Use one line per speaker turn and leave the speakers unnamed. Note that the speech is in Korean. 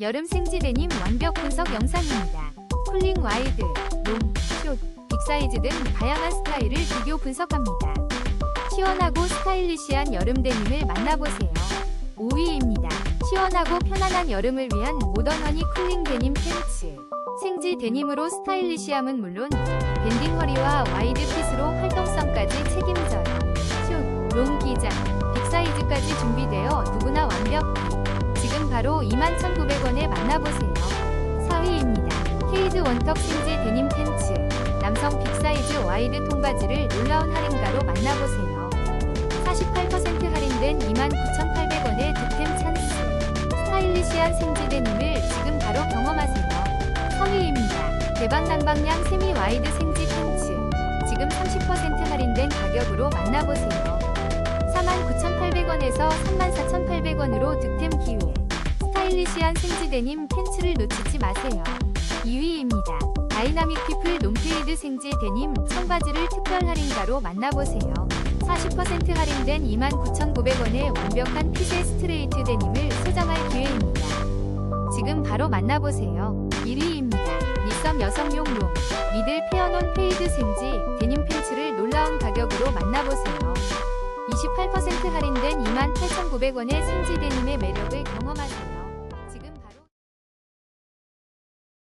여름 생지 데님 완벽 분석 영상입니다. 쿨링 와이드, 롱, 숏, 빅사이즈 등 다양한 스타일을 비교 분석합니다. 시원하고 스타일리시한 여름 데님을 만나보세요. 5위입니다. 시원하고 편안한 여름을 위한 모던 허니 쿨링 데님 팬츠. 생지 데님으로 스타일리시함은 물론 밴딩 허리와 와이드 핏으로 활동성까지 책임져요. 숏, 롱 기장, 빅사이즈까지 준비되어 누구나 완벽히. 바로 21,900원에 만나보세요. 4위입니다. 케이드 원턱 생지 데님 팬츠. 남성 빅사이즈 와이드 통바지를 놀라운 할인가로 만나보세요. 48% 할인된 29,800원의 득템 찬스. 스타일리시한 생지 데님을 지금 바로 경험하세요. 3위입니다. 대박 난방량 세미 와이드 생지 팬츠. 지금 30% 할인된 가격으로 만나보세요. 49,800원에서 34,800원으로 득템 기회. 스타일리시한 생지 데님 팬츠를 놓치지 마세요. 2위입니다. 다이나믹 피플 롱페이드 생지 데님 청바지를 특별 할인가로 만나보세요. 40% 할인된 29,900원의 완벽한 핏의 스트레이트 데님을 소장할 기회입니다. 지금 바로 만나보세요. 1위입니다. 니썸 여성용 롱 미들 페어논 페이드 생지 데님 팬츠를 놀라운 가격으로 만나보세요. 28% 할인된 28,900원의 생지 데님의 매력을 경험하세요.